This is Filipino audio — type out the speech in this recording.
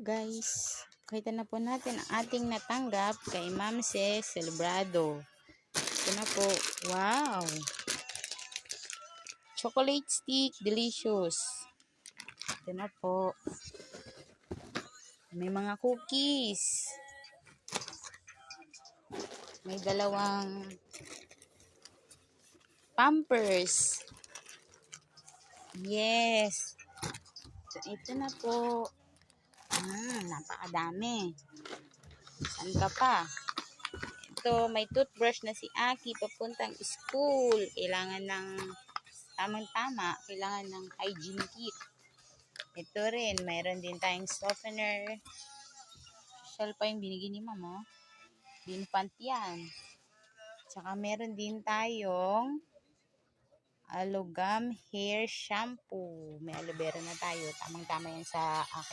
guys. Kita na po natin ang ating natanggap kay Ma'am Se Celebrado. Ito na po. Wow! Chocolate stick. Delicious. Ito na po. May mga cookies. May dalawang pampers. Yes. So, ito na po. Hmm, napakadami. Saan ka pa? Ito, may toothbrush na si Aki papuntang school. Kailangan ng tamang-tama. Kailangan ng hygiene kit. Ito rin, mayroon din tayong softener. Social pa yung binigay ni mama. Binfant yan. Tsaka meron din tayong aloe gum hair shampoo. May aloe vera na tayo. Tamang-tama yan sa akin.